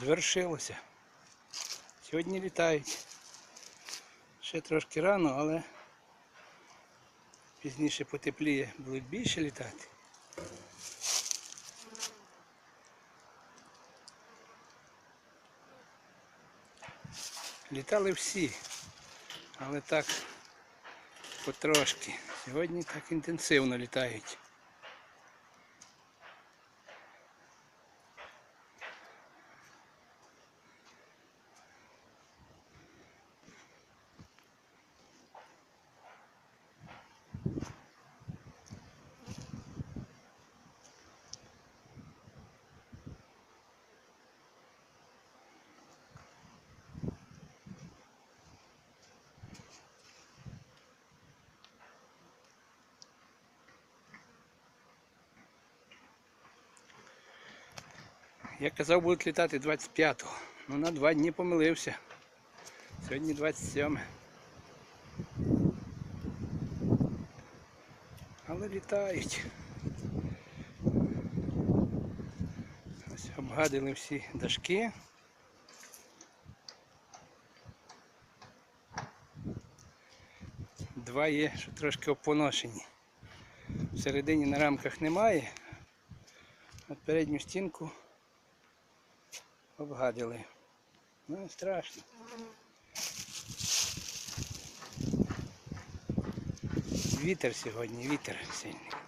звершилося. Сьогодні літають. Ще трошки рано, але пізніше потепліє, будуть більше літати. Літали всі, але так потрошки. Сьогодні так інтенсивно літають. Я казав, будуть літати 25-го. Ну на два дні помилився. Сьогодні 27. Але літають. Ось обгадили всі дашки. Два є, що трошки опоношені. Всередині на рамках немає. От передню стінку обгадили. Ну, страшно. Вітер сьогодні, вітер сильний.